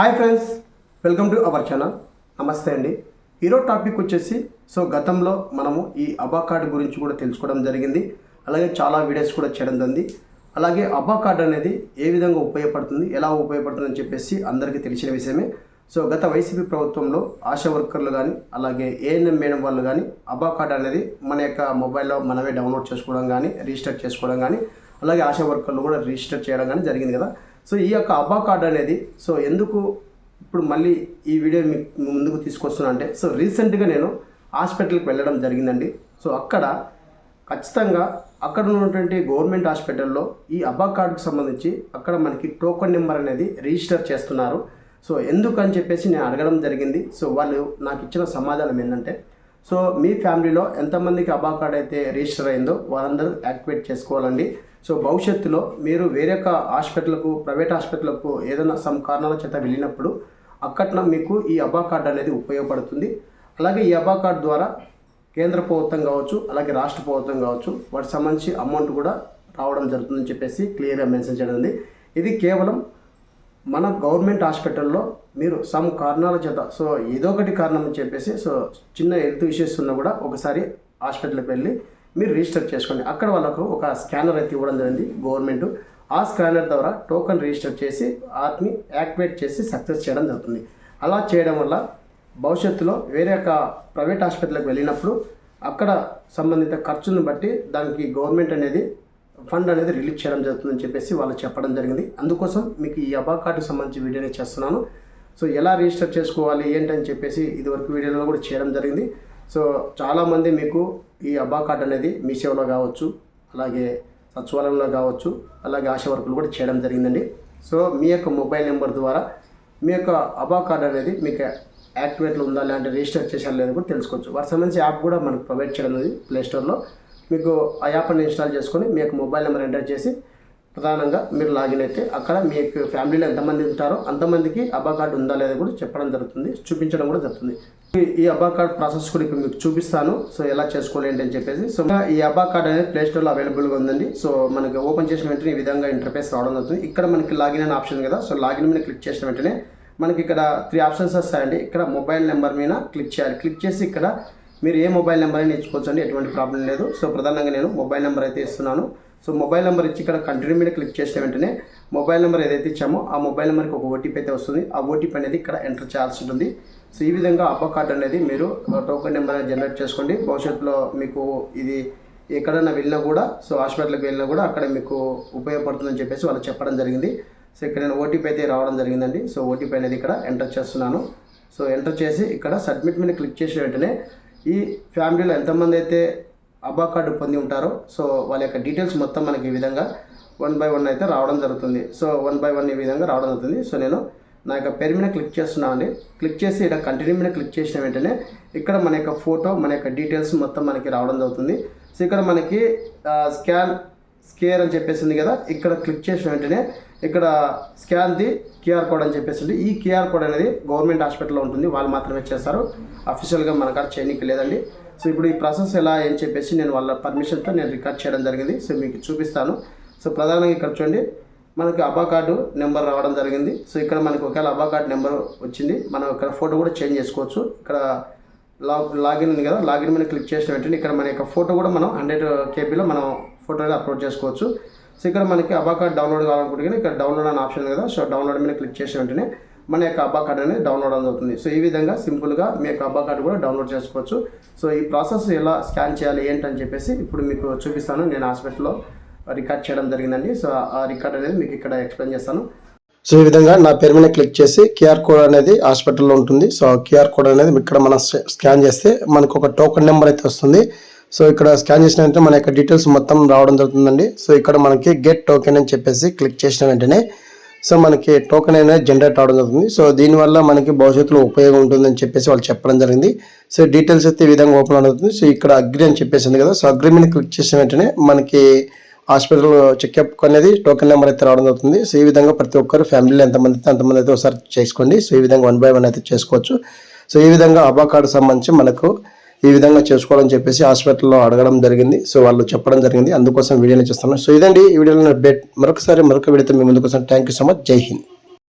Hi friends welcome to our channel నమస్తే అండి. ఈరోజు టాపిక్ వచ్చేసి సో గతంలో మనము ఈ అబా కార్డ్ గురించి కూడా తెలుసుకోవడం జరిగింది. అలాగే చాలా వీడియోస్ కూడా చేయడం జరిగింది. అలాగే అబా కార్డ్ అనేది ఏ విధంగా ఉపయోగపడుతుంది ఎలా ఉపయోగపడుతుందని చెప్పేసి అందరికీ తెలిసిన విషయమే. సో గత వైసీపీ ప్రభుత్వంలో ఆశా వర్కర్లు కానీ అలాగే ఏఎన్ఎం మేడం వాళ్ళు కానీ అబా కార్డ్ అనేది మన యొక్క మొబైల్లో మనమే డౌన్లోడ్ చేసుకోవడం కానీ రిజిస్టర్ చేసుకోవడం కానీ అలాగే ఆశా వర్కర్లు కూడా రిజిస్టర్ చేయడం కానీ జరిగింది కదా. సో ఈ యొక్క అబ్బా కార్డు అనేది సో ఎందుకు ఇప్పుడు మళ్ళీ ఈ వీడియో మీకు ముందుకు తీసుకొస్తున్నా అంటే సో రీసెంట్గా నేను హాస్పిటల్కి వెళ్ళడం జరిగిందండి. సో అక్కడ ఖచ్చితంగా అక్కడ ఉన్నటువంటి గవర్నమెంట్ హాస్పిటల్లో ఈ అబ్బా కార్డుకు సంబంధించి అక్కడ మనకి టోకన్ నెంబర్ అనేది రిజిస్టర్ చేస్తున్నారు. సో ఎందుకు అని చెప్పేసి నేను అడగడం జరిగింది. సో వాళ్ళు నాకు ఇచ్చిన సమాధానం ఏంటంటే సో మీ ఫ్యామిలీలో ఎంతమందికి అబా కార్డ్ అయితే రిజిస్టర్ అయిందో వాళ్ళందరూ యాక్టివేట్ చేసుకోవాలండి. సో భవిష్యత్తులో మీరు వేరొక హాస్పిటల్కు ప్రైవేట్ హాస్పిటల్కు ఏదైనా సమ్ కారణాల చేత వెళ్ళినప్పుడు అక్కడ మీకు ఈ అబ్బా కార్డ్ అనేది ఉపయోగపడుతుంది. అలాగే ఈ అబ్బా కార్డ్ ద్వారా కేంద్ర ప్రభుత్వం కావచ్చు అలాగే రాష్ట్ర ప్రభుత్వం కావచ్చు వాటికి సంబంధించి అమౌంట్ కూడా రావడం జరుగుతుందని చెప్పేసి క్లియర్గా మెన్షన్ చేయడం ఇది కేవలం మన గవర్నమెంట్ హాస్పిటల్లో మీరు సమ్ కారణాల చేత సో ఏదో ఒకటి కారణం అని చెప్పేసి సో చిన్న హెల్త్ ఇష్యూస్ ఉన్నా కూడా ఒకసారి హాస్పిటల్కి వెళ్ళి మీరు రిజిస్టర్ చేసుకోండి. అక్కడ వాళ్ళకు ఒక స్కానర్ అయితే ఇవ్వడం జరిగింది గవర్నమెంట్. ఆ స్కానర్ ద్వారా టోకన్ రిజిస్టర్ చేసి వాటిని యాక్టివేట్ చేసి సక్సెస్ చేయడం జరుగుతుంది. అలా చేయడం వల్ల భవిష్యత్తులో వేరే ఒక ప్రైవేట్ హాస్పిటల్కి వెళ్ళినప్పుడు అక్కడ సంబంధిత ఖర్చులను బట్టి దానికి గవర్నమెంట్ అనేది ఫండ్ అనేది రిలీజ్ చేయడం జరుగుతుందని చెప్పేసి వాళ్ళు చెప్పడం జరిగింది. అందుకోసం మీకు ఈ అబా కార్డుకి సంబంధించి వీడియోనే చేస్తున్నాను. సో ఎలా రిజిస్టర్ చేసుకోవాలి ఏంటని చెప్పేసి ఇదివరకు వీడియోలో కూడా చేయడం జరిగింది. సో చాలామంది మీకు ఈ అబ్బా కార్డ్ అనేది మీ సేవలో కావచ్చు అలాగే సచివాలయంలో కావచ్చు అలాగే ఆశా వర్కులు కూడా చేయడం జరిగిందండి. సో మీ యొక్క మొబైల్ నెంబర్ ద్వారా మీ యొక్క అబా కార్డ్ అనేది మీకు యాక్టివేట్లో ఉందా లేదంటే రిజిస్టర్ చేశారు లేదు కూడా తెలుసుకోవచ్చు. వాటి సంబంధించి యాప్ కూడా మనకు ప్రొవైడ్ చేయడం అనేది ప్లేస్టోర్లో మీకు ఆ యాప్ని ఇన్స్టాల్ చేసుకొని మీ యొక్క మొబైల్ నెంబర్ ఎంటర్ చేసి ప్రధానంగా మీరు లాగిన్ అయితే అక్కడ మీ యొక్క ఫ్యామిలీలో ఎంతమంది ఉంటారో అంతమందికి అబ్బా కార్డు ఉందా లేదా కూడా చెప్పడం జరుగుతుంది చూపించడం కూడా జరుగుతుంది. ఈ అబ్బా కార్డ్ ప్రాసెస్ కూడా ఇప్పుడు మీకు చూపిస్తాను. సో ఎలా చేసుకోవాలి ఏంటి అని చెప్పేసి. సో ఈ అబ్బా కార్డ్ అనేది ప్లే స్టోర్లో అవైలబుల్గా ఉందండి. సో మనకి ఓపెన్ చేసిన వెంటనే ఈ విధంగా ఇంటర్ఫేస్ రావడం జరుగుతుంది. ఇక్కడ మనకి లాగిన్ అనే ఆప్షన్ కదా. సో లాగిన్ మీద క్లిక్ చేసిన వెంటనే మనకి ఇక్కడ త్రీ ఆప్షన్స్ వస్తాయండి. ఇక్కడ మొబైల్ నెంబర్ మీద క్లిక్ చేయాలి. క్లిక్ చేసి ఇక్కడ మీరు ఏ మొబైల్ నెంబర్ అయినా ఇచ్చుకోవచ్చు ఎటువంటి ప్రాబ్లం లేదు. సో ప్రధానంగా నేను మొబైల్ నెంబర్ అయితే ఇస్తున్నాను. సో మొబైల్ నెంబర్ ఇచ్చి ఇక్కడ కంటిన్యూ మీద క్లిక్ చేసిన వెంటనే మొబైల్ నెంబర్ ఏదైతే ఇచ్చామో ఆ మొబైల్ నెంబర్కి ఒక ఓటీపీ అయితే వస్తుంది. ఆ ఓటీపీ అనేది ఇక్కడ ఎంటర్ చేయాల్సి ఉంటుంది. సో ఈ విధంగా అబ్బా కార్డ్ అనేది మీరు టోకెన్ నెంబర్ జనరేట్ చేసుకోండి. భవిష్యత్తులో మీకు ఇది ఎక్కడైనా వెళ్ళినా కూడా సో హాస్పిటల్కి వెళ్ళినా కూడా అక్కడ మీకు ఉపయోగపడుతుందని చెప్పేసి వాళ్ళు చెప్పడం జరిగింది. సో ఇక్కడ నేను ఓటీపీ అయితే రావడం జరిగిందండి. సో ఓటీపీ అనేది ఇక్కడ ఎంటర్ చేస్తున్నాను. సో ఎంటర్ చేసి ఇక్కడ సబ్మిట్ మీద క్లిక్ చేసిన వెంటనే ఈ ఫ్యామిలీలో ఎంతమంది అయితే అబ్బా కార్డు పొంది ఉంటారో సో వాళ్ళ యొక్క డీటెయిల్స్ మొత్తం మనకి ఈ విధంగా వన్ బై వన్ అయితే రావడం జరుగుతుంది. సో వన్ బై వన్ ఈ విధంగా రావడం జరుగుతుంది. సో నేను నా యొక్క పేరు మీద క్లిక్ చేస్తున్నాను అండి. క్లిక్ చేసి ఇక్కడ కంటిన్యూ మీద క్లిక్ చేసిన వెంటనే ఇక్కడ మన యొక్క ఫోటో మన యొక్క డీటెయిల్స్ మొత్తం మనకి రావడం జరుగుతుంది. సో ఇక్కడ మనకి స్కాన్ స్కేర్ అని చెప్పేసింది కదా ఇక్కడ క్లిక్ చేసిన వెంటనే ఇక్కడ స్కాన్ ది క్యూఆర్ కోడ్ అని చెప్పేసి ఈ క్యూఆర్ కోడ్ అనేది గవర్నమెంట్ హాస్పిటల్లో ఉంటుంది వాళ్ళు మాత్రమే చేస్తారు. అఫీషియల్గా మన కాడ చేయడానికి లేదండి. సో ఇప్పుడు ఈ ప్రాసెస్ ఎలా అని చెప్పేసి నేను వాళ్ళ పర్మిషన్తో నేను రికార్డ్ చేయడం జరిగింది. సో మీకు చూపిస్తాను. సో ప్రధానంగా ఇక్కడ చూడండి మనకి అబా కార్డు నెంబర్ రావడం జరిగింది. సో ఇక్కడ మనకి ఒకవేళ అబా కార్డు నెంబర్ వచ్చింది మనం ఇక్కడ ఫోటో కూడా చేంజ్ చేసుకోవచ్చు. ఇక్కడ లాగ్ లాగిన్ ఉంది కదా లాగిన్ మీద క్లిక్ చేసిన వెంటనే ఇక్కడ మన యొక్క ఫోటో కూడా మనం హండ్రెడ్ కేబీలో మనం ఫోటో అప్లోడ్ చేసుకోవచ్చు. సో ఇక్కడ మనకి అబ్బా కార్డ్ డౌన్లోడ్ కావాలనుకుంటే ఇక్కడ డౌన్లోడ్ అనే ఆప్షన్ కదా సో డౌన్లోడ్ మీద క్లిక్ చేసి వెంటనే మన యొక్క అబ్బా కార్డ్ అనేది డౌన్లోడ్ అవుతుంది సో ఈ విధంగా సింపుల్గా మీ యొక్క అబ్బా కార్డు కూడా డౌన్లోడ్ చేసుకోవచ్చు. సో ఈ ప్రాసెస్ ఎలా స్కాన్ చేయాలి ఏంటని చెప్పేసి ఇప్పుడు మీకు చూపిస్తాను. నేను హాస్పిటల్లో రికార్డ్ చేయడం జరిగిందండి. సో ఆ రికార్డ్ అనేది మీకు ఇక్కడ ఎక్స్ప్లెయిన్ చేస్తాను. సో ఈ విధంగా నా పేరు మీద క్లిక్ చేసి క్యూఆర్ కోడ్ అనేది హాస్పిటల్లో ఉంటుంది. సో క్యూఆర్ కోడ్ అనేది ఇక్కడ మనం స్కాన్ చేస్తే మనకు ఒక టోకెన్ నెంబర్ అయితే వస్తుంది. సో ఇక్కడ స్కాన్ చేసిన వెంటనే మన యొక్క డీటెయిల్స్ మొత్తం రావడం జరుగుతుందండి. సో ఇక్కడ మనకి గెట్ టోకెన్ అని చెప్పేసి క్లిక్ చేసిన వెంటనే సో మనకి టోకెన్ అనేది జనరేట్ అవడం జరుగుతుంది. సో దీనివల్ల మనకి భవిష్యత్తులో ఉపయోగం ఉంటుందని చెప్పేసి వాళ్ళు చెప్పడం జరిగింది. సో డీటెయిల్స్ అయితే ఈ విధంగా ఓపెన్ అవుతుంది సో ఇక్కడ అగ్రి అని చెప్పేసింది కదా సో అగ్రిమెంట్ క్లిక్ చేసిన వెంటనే మనకి హాస్పిటల్ చెక్అప్ అనేది టోకెన్ నెంబర్ అయితే రావడం జరుగుతుంది. సో ఈ విధంగా ప్రతి ఒక్కరు ఫ్యామిలీలో ఎంతమంది అయితే అంతమంది అయితే ఒకసారి చేసుకోండి. సో ఈ విధంగా వన్ బై వన్ అయితే చేసుకోవచ్చు. సో ఈ విధంగా అబా కార్డు సంబంధించి మనకు ఈ విధంగా చేసుకోవాలని చెప్పేసి హాస్పిటల్లో అడగడం జరిగింది. సో వాళ్ళు చెప్పడం జరిగింది. అందుకోసం వీడియోని చేస్తున్నాను. సో ఇదండి. ఈ వీడియోలో బెట్ మరొకసారి మరొక వీడియోతో మీ ముందుకోసం thank you so much. Jai Hind.